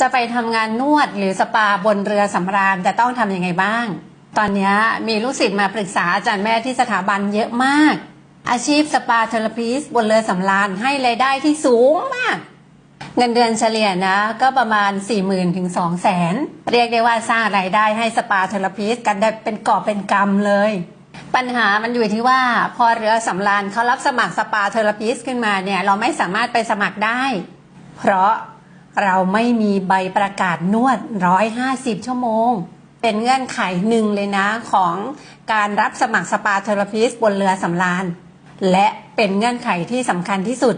จะไปทำงานนวดหรือสปาบนเรือสำราญจะต้องทำยังไงบ้าง ตอนนี้มีลูกศิษย์มาปรึกษาอาจารย์แม่ที่สถาบันเยอะมาก อาชีพสปาเทอราพิสบนเรือสำราญให้รายได้ที่สูงมาก เงินเดือนเฉลี่ยนะ ก็ประมาณ 4 0 0 0 0 ถึง 2 0 0 0 0 0 เรียกได้ว่าสร้างรายได้ให้สปาเทอราพิสกันได้เป็นกอบเป็นกำเลย ปัญหามันอยู่ที่ว่าพอเรือสำราญเขารับสมัครสปาเทอราพิสขึ้นมาเนี่ยเราไม่สามารถไปสมัครได้ เพราะ เราไม่มีใบประกาศนวด 150 ชั่วโมง เป็นเงื่อนไขหนึ่งเลยนะของการรับสมัครสปาเทอราพิสบนเรือสำราญ และเป็นเงื่อนไขที่สำคัญที่สุด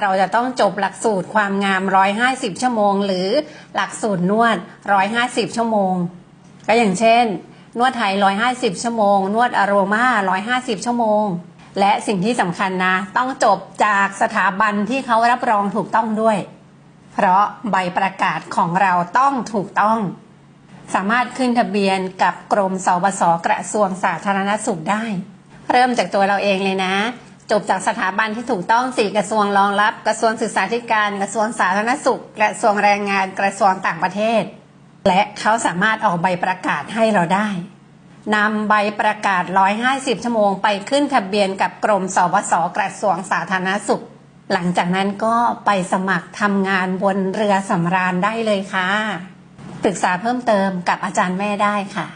เราจะต้องจบหลักสูตรความงาม 150 ชั่วโมง หรือหลักสูตรนวด 150 ชั่วโมง ก็อย่างเช่น นวดไทย 150 ชั่วโมง นวดอโรมา 150 ชั่วโมง และสิ่งที่สำคัญนะ ต้องจบจากสถาบันที่เขารับรองถูกต้องด้วย เพราะใบประกาศของเราต้องถูกต้อง สามารถขึ้นทะเบียนกับกรมสบสกระทรวงสาธารณสุขได้ เริ่มจากตัวเราเองเลยนะ จบจากสถาบันที่ถูกต้องสี่กระทรวงรองรับ กระทรวงศึกษาธิการ กระทรวงสาธารณสุข กระทรวงแรงงาน กระทรวงต่างประเทศ และเขาสามารถออกใบประกาศให้เราได้นำใบประกาศ 150 ชั่วโมงไปขึ้นทะเบียนกับกรมสบสกระทรวงสาธารณสุข หลังจากนั้นก็ไปสมัครทำงานบนเรือสำราญได้เลยค่ะ ปรึกษาเพิ่มเติมกับอาจารย์แม่ได้ค่ะ